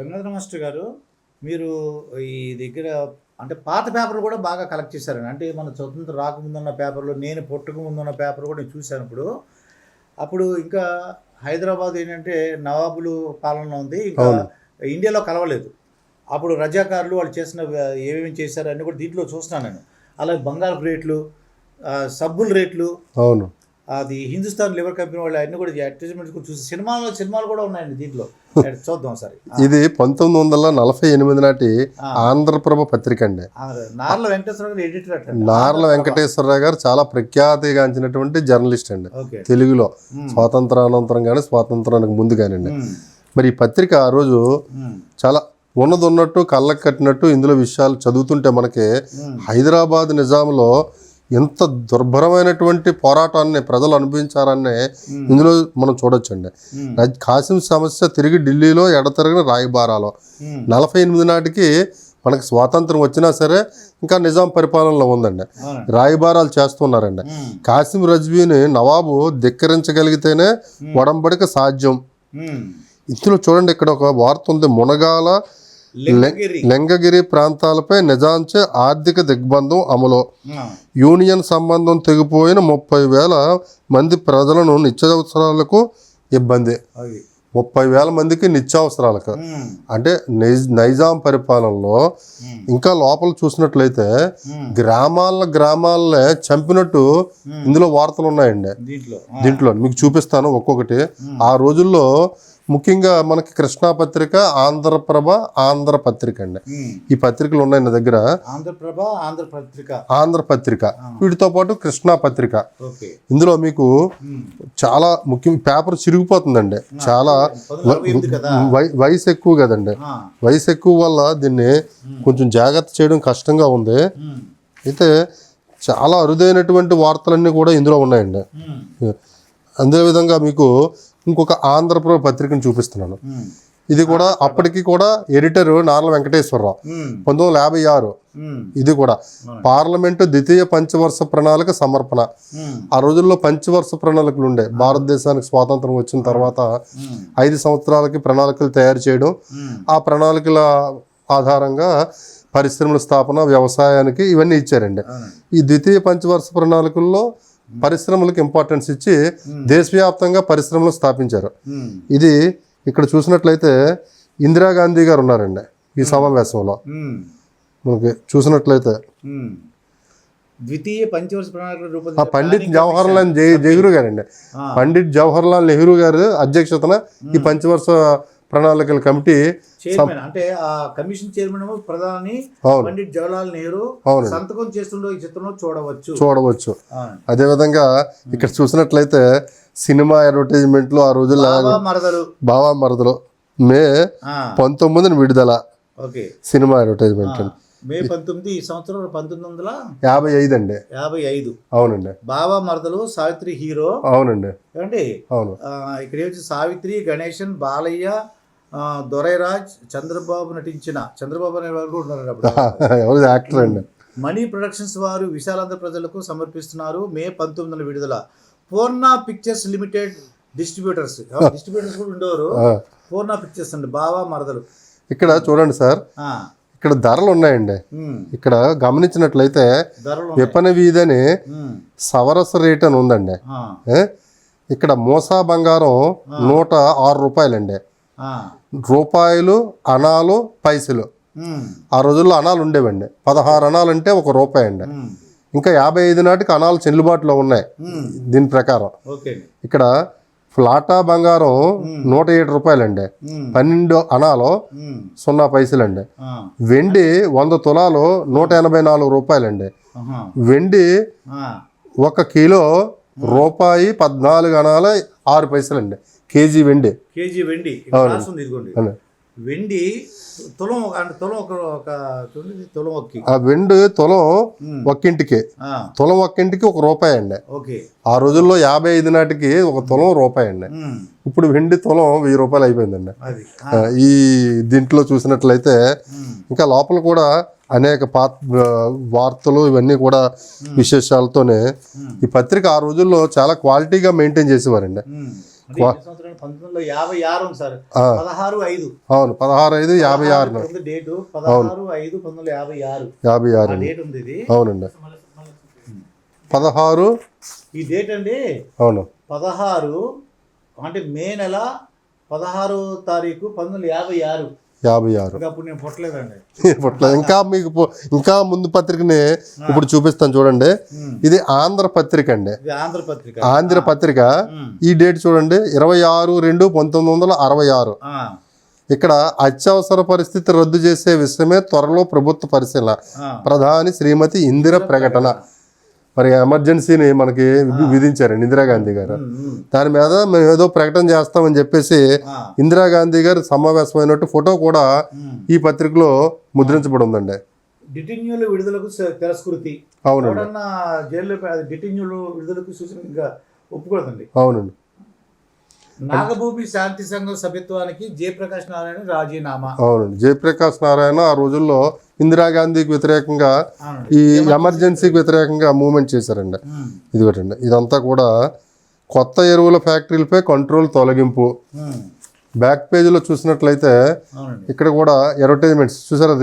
Gangadhara master గారు మీరు ఈ దగ్గర అంటే పాత పేపర్లు కూడా బాగా కలెక్ట్ చేశారండి. అంటే మన స్వతంత్రం రాకముందున్న పేపర్లు నేను పుట్టక ముందున్న పేపర్ కూడా నేను చూశాను ఇప్పుడు అప్పుడు ఇంకా హైదరాబాద్ ఏంటంటే నవాబులు పాలన ఉంది ఇంకా. ఇండియాలో కలవలేదు. అప్పుడు రజాకారులు వాళ్ళు చేసిన ఏమేమి చేశారు అన్నీ కూడా దీంట్లో చూస్తున్నాను నేను. అలాగే బంగాళపు రేట్లు సబ్బుల రేట్లు అవును. అది హిందుస్థాన్ లివర్ కంపెనీ వాళ్ళు అన్ని కూడా అడ్వర్టైజ్మెంట్స్ కూడా చూసి సినిమాలో సినిమాలు కూడా ఉన్నాయండి దీంట్లో. చూద్దాం సరే ఇది పంతొమ్మిది వందల నలభై ఎనిమిది నాటి. ఆంధ్రప్రభ పత్రిక అండి. నార్ల వెంకటేశ్వర గారు ఎడిటర్ నార్ల వెంకటేశ్వరరావు గారు చాలా ప్రఖ్యాతిగాంచినటువంటి జర్నలిస్ట్ అండి. తెలుగులో. స్వాతంత్రానంతరం కానీ స్వాతంత్రానికి ముందు కానివ్వండి. మరి ఈ పత్రిక ఆ రోజు. చాలా ఉన్నది ఉన్నట్టు కళ్ళకు కట్టినట్టు ఇందులో విషయాలు చదువుతుంటే మనకి. హైదరాబాద్ నిజాంలో ఎంత దుర్భరమైనటువంటి పోరాటాన్ని ప్రజలు అనుభవించారని ఇందులో మనం చూడొచ్చండి. కాసిం సమస్య తిరిగి ఢిల్లీలో ఎడతెరగిన రాయబారాలు. నలభై ఎనిమిది నాటికి మనకి స్వాతంత్రం వచ్చినా సరే ఇంకా నిజాం పరిపాలనలో ఉందండి. రాయబారాలు చేస్తున్నారండి. కాసిం రజ్వీని నవాబు ధిక్కరించగలిగితేనే ఒడంబడిక సాధ్యం. ఇందులో చూడండి ఇక్కడ ఒక వార్త ఉంది. మునగాల లింగగిరి లెంగగిరి ప్రాంతాలపై నిజాంచే ఆర్థిక దిగ్బంధం అమలు. యూనియన్ సంబంధం తెగిపోయిన ముప్పై వేల మంది ప్రజలను నిత్యావసరాలకు ఇబ్బంది ముప్పై వేల మందికి నిత్యావసరాలకు. అంటే నైజ్ పరిపాలనలో. ఇంకా లోపల చూసినట్లయితే. గ్రామాల గ్రామాలనే చంపినట్టు ఇందులో వార్తలు ఉన్నాయండి. దీంట్లో మీకు చూపిస్తాను ఒక్కొక్కటి ఆ రోజుల్లో ముఖ్యంగా మనకి కృష్ణా పత్రిక ఆంధ్రప్రభ ఆంధ్ర పత్రిక అండి. ఈ పత్రికలు ఉన్నాయి నా దగ్గర. ఆంధ్రప్రభ ఆంధ్రపత్రిక ఆంధ్ర పత్రిక. వీటితో పాటు కృష్ణా పత్రిక. ఇందులో మీకు. చాలా ముఖ్యం పేపర్ చిరిగిపోతుందండి. చాలా వయసు ఎక్కువ కదండి. వయసు ఎక్కువ వల్ల దీన్ని కొంచెం జాగ్రత్త చేయడం కష్టంగా ఉంది. అయితే చాలా అరుదైనటువంటి వార్తలన్నీ కూడా ఇందులో ఉన్నాయండి. మ్మ్. అదే విధంగా మీకు ఇంకొక ఆంధ్రప్రభ పత్రికను చూపిస్తున్నాను. ఇది కూడా అప్పటికి కూడా ఎడిటర్ నార్ల వెంకటేశ్వరరావు మ్మ్. పంతొమ్మిది వందల యాభై ఆరు. ఇది కూడా పార్లమెంటు ద్వితీయ పంచవర్ష ప్రణాళిక సమర్పణ. ఆ రోజుల్లో పంచవర్ష ప్రణాళికలు ఉండే భారతదేశానికి స్వాతంత్రం వచ్చిన తర్వాత. ఐదు సంవత్సరాలకి ప్రణాళికలు తయారు చేయడం. ఆ ప్రణాళికల ఆధారంగా పరిశ్రమల స్థాపన వ్యవసాయానికి ఇవన్నీ ఇచ్చారండి. ఈ ద్వితీయ పంచవర్ష ప్రణాళికల్లో పరిశ్రమలకు ఇంపార్టెన్స్ ఇచ్చి దేశవ్యాప్తంగా పరిశ్రమలు స్థాపించారు. ఇది ఇక్కడ చూసినట్లయితే ఇందిరాగాంధీ గారు ఉన్నారండి ఈ సమావేశంలో. మనకి చూసినట్లయితే. ద్వితీయ పంచవర్ష ప్రణాళిక పండిత్ ప్లానింగ్ జవహర్ లాల్ జై నెహ్రూ గారండి ఆ. పండిత్ జవహర్ లాల్ నెహ్రూ గారు అధ్యక్షతన ఈ పంచవర్ష ప్రణాళికల కమిటీ చైర్మన్. అంటే ఆ కమిషన్ చైర్మన్ ప్రధాని పండిట్ జవహర్లాల్ నెహ్రూ. సంతకం చేస్తుండో ఈ చిత్రంలో చూడవచ్చు. చూడవచ్చు. అవును. అదేవిధంగా ఇక్కడ చూసినట్లయితే సినిమా అడ్వర్టైజ్మెంట్లు ఆ రోజుల్లో మరదలు. బావా మరదలు. మే పంతొమ్మిదిని విడుదల ఓకే. Cinema advertisement. మే పంతొమ్మిది ఈ సంవత్సరం పంతొమ్మిది వందల యాభై ఐదు అండి. యాభై ఐదు. అవునండి. బాబా మరదలు సావిత్రి హీరో. అవునండి. ఏమండి? అవును. ఇక్కడ సావిత్రి గణేశన్ బాలయ్య దొరైరాజ్ చంద్రబాబు నటించిన చంద్రబాబు అనే వారు కూడా ఉన్నారు యాక్టర్ అండి? మనీ ప్రొడక్షన్స్ వారు విశాలాంధ్ర ప్రజలకు సమర్పిస్తున్నారు మే పంతొమ్మిదిన విడుదల. Poorna pictures limited distributors. Distributors కూడా ఉండేవారు. పూర్ణ పిక్చర్స్ అండి బావా మరదలు. ఇక్కడ చూడండి సార్. ఇక్కడ ధరలు ఉన్నాయండి. ఇక్కడ గమనించినట్లయితే. విపణ వీధని సవరస రేట్ అని ఉందండి? ఇక్కడ మోసా బంగారం నూట ఆరు రూపాయలండి. రూపాయలు అణాలు పైసలు. ఆ రోజుల్లో అణాలు ఉండేవండి. పదహారు అణాలు అంటే ఒక రూపాయి అండి. ఇంకా యాభై ఐదు నాటికి అణాలు చెల్లుబాటులో ఉన్నాయి. దీని ప్రకారం. ఇక్కడ ఫ్లాటా బంగారం నూట ఏడు రూపాయలండి. పన్నెండు అణాలు ఉమ్, సున్నా పైసలండి. వెండి వంద తులాలు నూట ఎనభై నాలుగు రూపాయలండి. వెండి ఒక కిలో రూపాయి పద్నాలుగు అణాల ఆరు పైసలండి. కేజీ వెండి. కేజీ వెండి. ఇదిగోండి. వెండి తులం తులం ఒక ఒక తులం ఒక్కి. ఆ వెండి తులం ఒక్కింటికి. తులం ఒక్కింటికి ఒక రూపాయి అండి. ఓకే. ఆ రోజుల్లో యాభై ఐదు నాటికి ఒక తులం రూపాయి అండి. ఇప్పుడు వెండి తులం వెయ్యి రూపాయలు అయిపోయిందండి. ఈ దీంట్లో చూసినట్లయితే ఇంకా లోపల కూడా అనేక పాత ఆ, వార్తలు ఇవన్నీ కూడా విశేషాలతోనే ఈ పత్రిక ఆ రోజుల్లో చాలా క్వాలిటీగా మెయింటైన్ చేసేవారండి. పదహారు ఐదు. అవును పదహారు ఐదు యాభై ఆరు డేటు పదహారు ఐదు పంతొమ్మిది యాభై ఆరు. యాభై ఆరు డేట్ ఉంది ఇది. అవునండి. పదహారు ఈ డేట్ అండి. అవును. పదహారు అంటే మే నెల పదహారు తారీఖు పంతొమ్మిది యాభై ఆరు. యాభై ఆరు. ఇంకా మీకు ఇంకా ముందు పత్రికని ఇప్పుడు చూపిస్తాను చూడండి. ఇది ఆంధ్ర పత్రిక అండి. ఆంధ్ర పత్రిక. ఈ డేట్ చూడండి. ఇరవై ఆరు రెండు పంతొమ్మిది వందల అరవై ఆరు. ఇక్కడ అత్యవసర పరిస్థితి రద్దు చేసే విషయమే త్వరలో ప్రభుత్వ పరిశీలన. ప్రధాని శ్రీమతి ఇందిర ప్రకటన. మరి ఎమర్జెన్సీని మనకి విధించారండి ఇందిరాగాంధీ గారు. దాని మీద మేము ఏదో ప్రకటన చేస్తామని చెప్పేసి ఇందిరాగాంధీ గారు సమావేశమైనట్టు ఫోటో కూడా. ఈ పత్రికలో ముద్రించబడి ఉందండి డిటిన్యూల విడుదలకు తిరస్కృతి. అవునండి. జైల్లో డిటిన్యూలు విడుదలకు ఒప్పుకోదండి. అవునండి. నాగభూమి శాంతి సంఘం సభ్యత్వానికి జయప్రకాష్ నారాయణ రాజీనామా. అవునండి. జయప్రకాష్ నారాయణ ఆ రోజుల్లో ఇందిరాగాంధీకి వ్యతిరేకంగా. ఈ ఎమర్జెన్సీకి వ్యతిరేకంగా మూవ్మెంట్ చేశారండి ఉమ్, ఇదిగోటండి ఇదంతా కూడా కొత్త ఎరువుల ఫ్యాక్టరీలపై కంట్రోల్ తొలగింపు. బ్యాక్ పేజీలో చూసినట్లయితే ఇక్కడ కూడా అడ్వర్టైజ్మెంట్స్ చూసారా?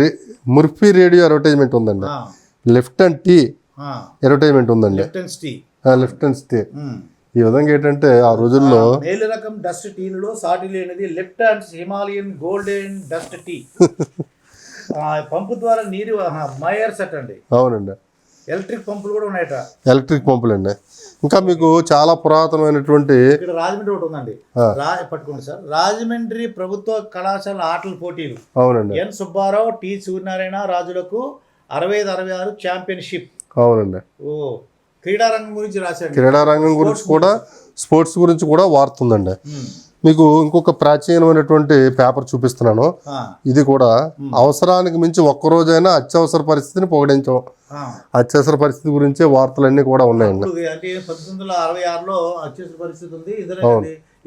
ముర్ఫీ రేడియో అడ్వర్టైజ్మెంట్ ఉందండి. Lipton tea. అడ్వర్టైజ్మెంట్ ఉందండి. Lipton tea. ఉమ్. ఈ విధంగా ఏంటంటే ఆ రోజుల్లో మేలు రకం డస్ట్ టీలలో సాటి లేనిది Lipton Himalayan golden dust tea. ఆ, పంపు ద్వారా నీరు మయర్స్ అట్ అండి. అవునండి. ఎలక్ట్రిక్ పంపులు కూడా ఉన్నాయట. ఎలక్ట్రిక్ పంపులండి. ఇంకా మీకు చాలా పురాతనమైనటువంటి ఇక్కడ రాజమండ్రి ఒకటి ఉందండి. పట్టుకోండి సార్. రాజమండ్రి ప్రభుత్వ కళాశాల ఆటల పోటీలు. అవునండి. ఎన్ సుబ్బారావు టి సూర్యనారాయణ రాజులకు అరవై ఐదు అరవై ఆరు ఛాంపియన్షిప్. అవునండి. ఓ. క్రీడారంగం గురించి రాశాడు క్రీడారంగం గురించి కూడా స్పోర్ట్స్ గురించి కూడా వార్తుందండి. మీకు ఇంకొక ప్రాచీనమైనటువంటి పేపర్ చూపిస్తున్నాను. ఇది కూడా అవసరానికి మించి ఒక్కరోజైనా అత్యవసర పరిస్థితిని పొగడించాం. అత్యవసర పరిస్థితి గురించే వార్తలన్నీ కూడా ఉన్నాయండి. ఇప్పుడు అంటే పంతొమ్మిది వందల అరవై ఆరులో అత్యవసర పరిస్థితి ఉంది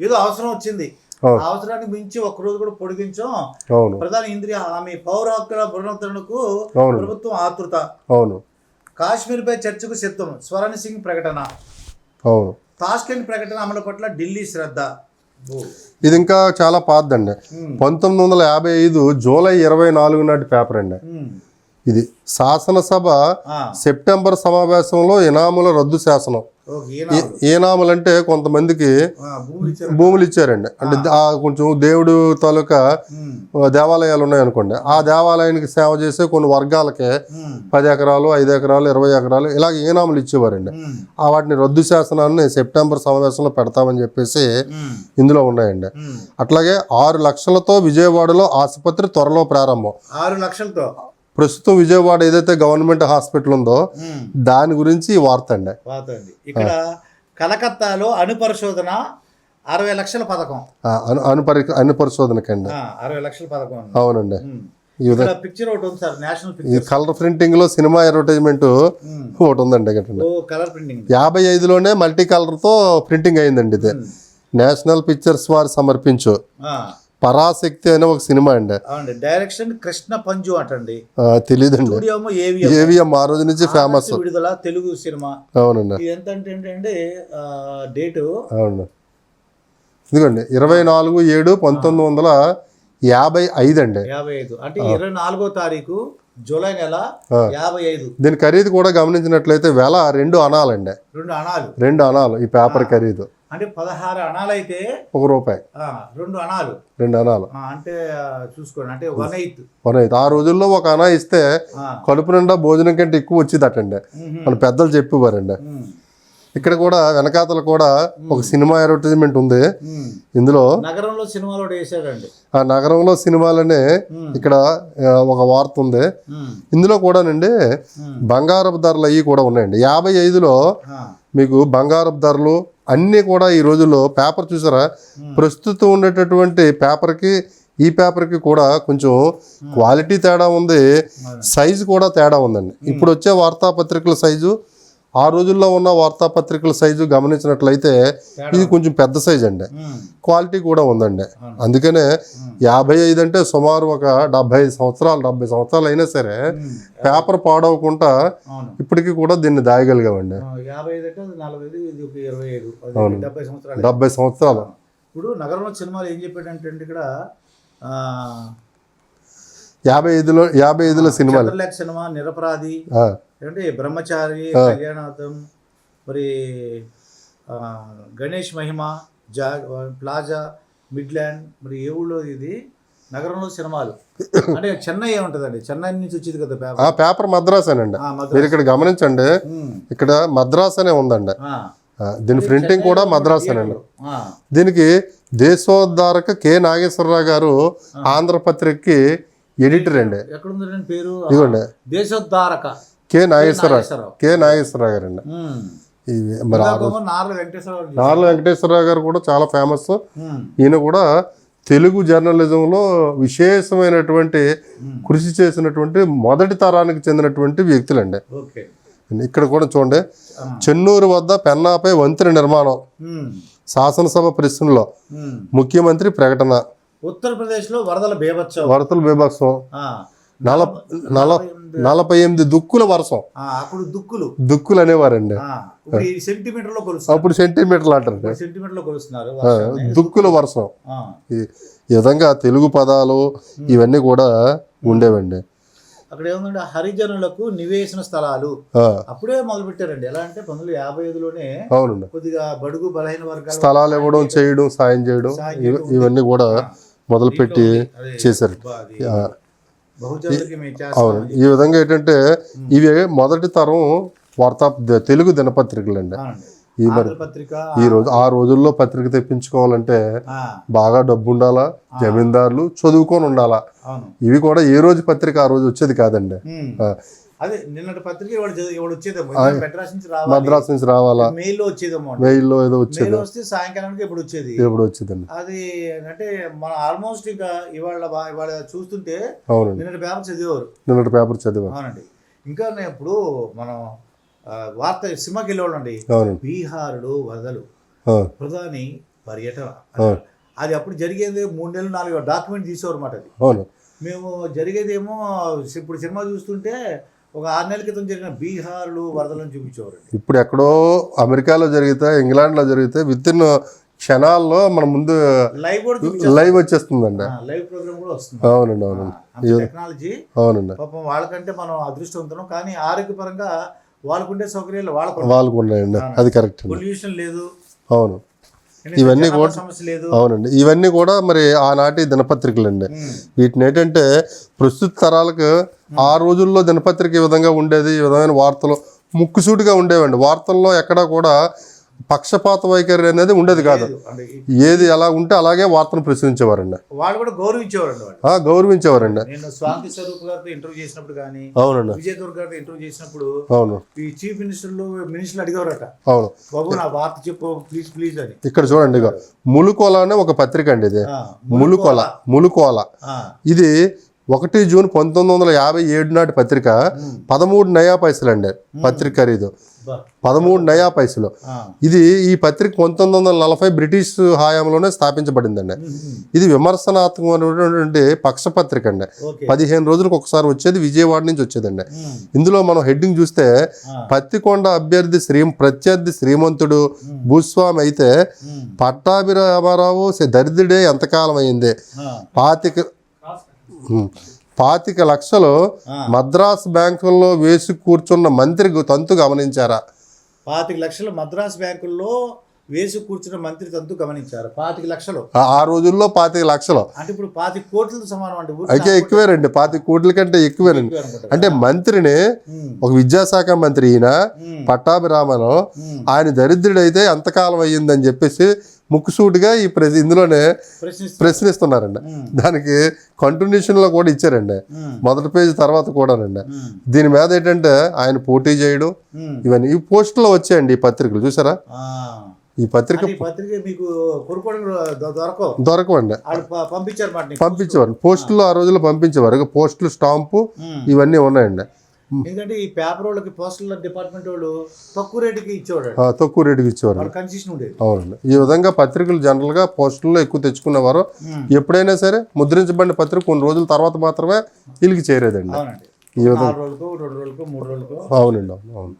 ఏదో అవసరం వచ్చింది. అవసరానికి మించి రోజు కూడా పొడిగించాం ప్రధాన ఇంద్రియ హామీ. పౌర హక్కుల పునరుద్ధరణకు. ప్రభుత్వం ఆతృత అవును. కాశ్మీర్పై చర్చకు సిద్ధం స్వరణ్ సింగ్ ప్రకటన తాష్కెంట్ ప్రకటన అమలు పట్ల ఢిల్లీ శ్రద్ధ. ఇది ఇంకా చాలా పాతదండి. పంతొమ్మిది వందల యాభై ఐదు జూలై ఇరవై నాలుగు నాటి పేపర్ అండి. ఇది శాసనసభ. సెప్టెంబర్ సమావేశంలో ఇనాముల రద్దు శాసనం. ఈనాములు అంటే కొంతమందికి భూములు ఇచ్చారు భూములు ఇచ్చారండి అంటే ఆ కొంచెం దేవుడు తాలూకా దేవాలయాలు ఉన్నాయనుకోండి ఆ దేవాలయానికి సేవ చేసే కొన్ని వర్గాలకి. పది ఎకరాలు ఐదు ఎకరాలు ఇరవై ఎకరాలు ఇలాగ ఈనాములు ఇచ్చేవారండి. ఆ వాటిని రద్దు శాసనాన్ని సెప్టెంబర్ సమావేశంలో పెడతామని చెప్పేసి. ఇందులో ఉన్నాయండి. అట్లాగే ఆరు లక్షలతో విజయవాడలో ఆసుపత్రి త్వరలో ప్రారంభం ఆరు లక్షలతో ప్రస్తుతం విజయవాడ ఏదైతే గవర్నమెంట్ హాస్పిటల్ ఉందో. దాని గురించి వార్త అండి పాతండి ఇక్కడ కలకత్తాలో అణుపరిశోధన అరవై లక్షల పథకం. అనుపరి అనుపరిశోధనకండి అరవై లక్షల పథకం. అవునండి. పిక్చర్ ఒకటి ఉంది సార్ నేషనల్ కలర్ ప్రింటింగ్లో సినిమా అడ్వర్టైజ్మెంట్. ఒకటి ఉందండి కలర్ ప్రింటింగ్. యాభై ఐదులోనే మల్టీ కలర్తో ప్రింటింగ్ అయిందండి ఇది. నేషనల్ పిక్చర్స్ వారు సమర్పించు. పరాశక్తి అనే ఒక సినిమా అండి. అవునండి. డైరెక్షన్ కృష్ణ పంజు అంటండి. స్టూడియో ఏవిఎం ఆ రోజు నుంచి ఫేమస్ విడుదల తెలుగు సినిమా. అవునండి. ఎంత అంటే ఏంటంటే డేటు? అవునండి. ఇదిగోండి ఇరవై నాలుగు ఏడు పంతొమ్మిది వందల యాభై ఐదు అండి. యాభై ఐదు. అంటే ఇరవై నాలుగో తారీఖు జూలై నెల యాభై ఐదు. దీని ఖరీదు కూడా గమనించినట్లయితే వెల రెండు అనాలండి. రెండు అణాలు రెండు అనాలు ఈ పేపర్ ఖరీదు. అంటే పదహారు అణాలు అయితే ఒక రూపాయి. రెండు అణాలు. రెండు అనాలు ఆ, అంటే చూసుకోండి అంటే వన్ ఎయిత్. మన అయితే ఆ రోజుల్లో ఒక అనా ఇస్తే కడుపు నిండా భోజనం కంటే ఎక్కువ వచ్చిందటండి. మన పెద్దలు చెప్పేవారండి. ఇక్కడ కూడా వెనకాతల కూడా ఒక సినిమా అడ్వర్టైజ్మెంట్ ఉంది. ఇందులో నగరంలో సినిమాలో వేసాడండి ఆ నగరంలో సినిమాలనే. ఇక్కడ ఒక వార్త ఉంది. ఇందులో కూడానండి బంగారపు ధరలు అవి కూడా ఉన్నాయండి. యాభై ఐదులో మీకు బంగారపు ధరలు అన్నీ కూడా ఈ రోజుల్లో పేపర్ చూసారా? ప్రస్తుతం ఉండేటటువంటి పేపర్కి ఈ పేపర్కి కూడా కొంచెం క్వాలిటీ తేడా ఉంది. సైజు కూడా తేడా ఉందండి. ఇప్పుడు వచ్చే వార్తాపత్రికల సైజు ఆ రోజుల్లో ఉన్న వార్తాపత్రికల సైజు గమనించినట్లయితే ఇది కొంచెం పెద్ద సైజ్ అండి. క్వాలిటీ కూడా ఉందండి. అవును. అందుకనే యాభై ఐదు అంటే సుమారు ఒక డెబ్బై ఐదు సంవత్సరాలు డెబ్బై సంవత్సరాలు అయినా సరే పేపర్ పాడవకుండా అవును. ఇప్పటికీ కూడా దీన్ని దాయగలిగామండి. అది డెబ్బై సంవత్సరాలు. ఇప్పుడు నగరంలో సినిమాలు ఏం చెప్పాడంటే ఇక్కడ యాభై ఐదులో యాభై ఐదులో సినిమాలు. సినిమా నిరపరాధి అంటే బ్రహ్మచారి కళ్యాణార్థం మరి గణేష్ మహిమ జా ప్లాజా మిడ్లాండ్ మరి ఏ ఊళ్ళో ఇది? నగరంలో సినిమాలు. అంటే చెన్నై ఏముంటుందండి? చెన్నై నుంచి వచ్చేది కదా ఆ పేపర్ పేపర్ ఆ, మద్రాస్. మీరు ఇక్కడ గమనించండి ఇక్కడ మద్రాస్ అనే ఉందండి. దీని ప్రింటింగ్ కూడా మద్రాసేనండి ఆ, దీనికి దేశోద్ధారక కె. నాగేశ్వరరావు గారు ఆంధ్రపత్రికకి ఎడిటర్ అండి ఎక్కడుందండి పేరు? ఇదిగోండి. దేశోద్ధారక. కె నాగేశ్వరరావు. కె నాగేశ్వరరావు గారు అండి. ఇవి మరి నార్ల వెంకటేశ్వరరావు గారు కూడా చాలా ఫేమస్ ఈయన కూడా తెలుగు జర్నలిజంలో విశేషమైనటువంటి. కృషి చేసినటువంటి మొదటి తరానికి చెందినటువంటి వ్యక్తులండి. ఇక్కడ కూడా చూడండి. చెన్నూరు వద్ద పెన్నాపై వంతెన నిర్మాణం. శాసనసభ ప్రశ్నలో. ముఖ్యమంత్రి ప్రకటన. ఉత్తరప్రదేశ్లో వరదల బేభత్సం. వరదల బీభత్సం. నలభై ఎనిమిది దుక్కుల వర్షం అప్పుడు దుక్కులు. దుక్కులు అనేవారండి. సెంటీమీటర్లో కొలుస్తారు అప్పుడు సెంటీమీటర్లు అంటారు. సెంటీమీటర్లో కొలుస్తున్నారు. దుక్కుల వర్షం ఈ విధంగా తెలుగు పదాలు ఇవన్నీ కూడా ఉండేవండి. అక్కడ ఏముందంటే హరిజనులకు నివేశన స్థలాలు. అప్పుడే మొదలు పెట్టారండి ఎలా అంటే పంతొమ్మిది యాభై ఐదులోనే కొద్దిగా బడుగు బలహీన వర్గాలు స్థలాలు ఇవ్వడం చేయడం సాయం చేయడం ఇవన్నీ కూడా మొదలుపెట్టి చేశారు. అవును. ఈ విధంగా ఏంటంటే ఇవి మొదటి తరం వార్తా తెలుగు దినపత్రికలు అండి ఈ మరి ఈ రోజు ఆ రోజుల్లో పత్రిక తెప్పించుకోవాలంటే బాగా డబ్బు ఉండాలా జమీందారులు చదువుకొని ఉండాలా. ఇవి కూడా ఏ రోజు పత్రిక ఆ రోజు వచ్చేది కాదండి. అదే నిన్నటి పత్రిక ఇవాడు వచ్చేదేమో. మెడ్రాస్ నుంచి రావాలి? మద్రాస్ నుంచి రావాలా? మెయిల్లో వచ్చేదేమో మెయిల్లో ఏదో వచ్చేది. మెయిల్ వస్తే సాయంకాలానికి ఇప్పుడు వచ్చేది. ఎప్పుడు వచ్చేదండి. అది అంటే మన ఆల్మోస్ట్ ఇంకా ఇవాళ ఇవాళ చూస్తుంటే నిన్నటి పేపర్ చదివేవారు. నిన్నటి పేపర్ చదివా అవునండి. ఇంకా నేను ఇప్పుడు మనం వార్త సినిమాకి వెళ్ళేవాళ్ళండి. బీహార్లో వరదలు. ప్రధాని పర్యటన. అది అప్పుడు జరిగేది మూడు నెలలు నాలుగు డాక్యుమెంట్ తీసేవారు అన్నమాట అది. మేము జరిగేదేమో ఇప్పుడు సినిమా చూస్తుంటే ఒక ఆరు నెలల క్రితం జరిగిన బీహార్లో వరదలను చూపించేవారండి. ఇప్పుడు ఎక్కడో అమెరికాలో జరిగితే ఇంగ్లాండ్లో జరిగితే విత్ ఇన్ క్షణాల్లో మన ముందు లైవ్ లైవ్ వచ్చేస్తుందండి. లైవ్ ప్రోగ్రామ్ కూడా వస్తుంది. అవునండి అవునండి. టెక్నాలజీ అవునండి. పాపం వాళ్ళకంటే మనం అదృష్టవంతులం కానీ ఆరోగ్యపరంగా వాళ్ళకుండే సౌకర్యాలు వాళ్ళకు వాళ్ళకు ఉన్నాయండి అది కరెక్ట్ పొల్యూషన్ లేదు. అవును. ఇవన్నీ కూడా- అవునండి. ఇవన్నీ కూడా మరి ఆనాటి దినపత్రికలు అండి వీటిని ఏంటంటే ప్రస్తుత తరాలకు ఆ రోజుల్లో దినపత్రిక ఈ విధంగా ఉండేది ఈ విధమైన వార్తలు ముక్కుసూటిగా ఉండేవండి. వార్తల్లో ఎక్కడా కూడా పక్షపాత వైఖరి అనేది ఉండేది కాదు. ఏది ఎలా ఉంటే అలాగే వార్తను ప్రశ్నించేవారండి వాళ్ళు కూడా గౌరవించేవారండి గౌరవించేవారండి. నేను స్వాతి స్వరూప్ గారితో ఇంటర్వ్యూ చేసినప్పుడు కానీ అవునండి. విజయ్ దుర్గ గారితో ఇంటర్వ్యూ చేసినప్పుడు అవును. ఈ చీఫ్ మినిస్టర్లు మినిస్టర్లు అడిగేవారట. అవును. బాబు నా వార్త చెప్పు ప్లీజ్ ప్లీజ్ అని. ఇక్కడ చూడండి ఇక ములుకోల అనే ఒక పత్రిక అండి ఇది. ములుకోల ములుకోల. ఇది ఒకటి జూన్ పంతొమ్మిది వందల యాభై ఏడు నాటి పత్రిక పదమూడు నయా పైసలు అండి పత్రిక ఖరీదు. పదమూడు నయా పైసలు. ఇది ఈ పత్రిక పంతొమ్మిది వందల నలభై బ్రిటిష్ హయాంలోనే స్థాపించబడిందండి. ఇది విమర్శనాత్మకమైనటువంటి పక్ష పత్రిక అండి. పదిహేను రోజులకు ఒకసారి వచ్చేది విజయవాడ నుంచి వచ్చేదండి. ఇందులో మనం హెడ్డింగ్ చూస్తే పత్తికొండ అభ్యర్థి శ్రీ ప్రత్యర్థి శ్రీమంతుడు భూస్వామి అయితే పట్టాభిరామారావు దరిద్రుడే ఎంతకాలం అయింది. పాతిక. పాతిక లక్షలు. మద్రాస్ బ్యాంకుల్లో వేసి కూర్చున్న మంత్రి తంతు గమనించారా? పాతిక లక్షలు మద్రాస్ బ్యాంకుల్లో వేసి కూర్చున్న మంత్రి తంతు గమనించారు. పాతిక లక్షలు. ఆ- రోజుల్లో పాతిక లక్షలు. అంటే ఇప్పుడు పాతిక కోట్లతో సమానం అండి. అయితే ఎక్కువేనండి పాతిక కోట్ల కంటే ఎక్కువేనండి ఎక్కువే అనుకుంటా. అంటే మంత్రిని ఒక విద్యాశాఖ మంత్రి ఈయన పట్టాభిరామను ఆయన దరిద్రుడైతే ఎంతకాలం అయ్యిందని చెప్పేసి ముక్కుసూటిగా ఈ ప్రతి ఇందులోనే ప్రశ్నిస్తూ ప్రశ్నిస్తున్నారండి దానికి continuation లో కూడా ఇచ్చారండి మొదటి పేజీ తర్వాత కూడానండి దీని మీద ఏంటంటే ఆయన పోటీ చేయడం. ఇవన్నీ ఈ పోస్టులో వచ్చాయండి ఈ పత్రికలు చూసారా. ఈ పత్రిక మీకు దొరకవండి. పంపించేవారు. పోస్టులు ఆ రోజుల్లో పంపించేవారు. పోస్టులు స్టాంపు. ఇవన్నీ ఉన్నాయండి ఎందుకంటే ఈ పేపర్ వాళ్ళకి పోస్టల్ డిపార్ట్మెంట్ వాళ్ళు తక్కువ రేటుకి ఇచ్చేవాడు తక్కువ రేటుకి ఇచ్చేవారు. కన్సెషన్ ఉండేది. అవునండి. ఈ విధంగా పత్రికలు జనరల్గా పోస్టుల్లో ఎక్కువ తెచ్చుకునేవారు ఉమ్. ఎప్పుడైనా సరే ముద్రించబడిన పత్రిక కొన్ని రోజుల తర్వాత మాత్రమే వీళ్ళకి చేరేదండి. ఈ విధంగా అవునండి అవును అవును.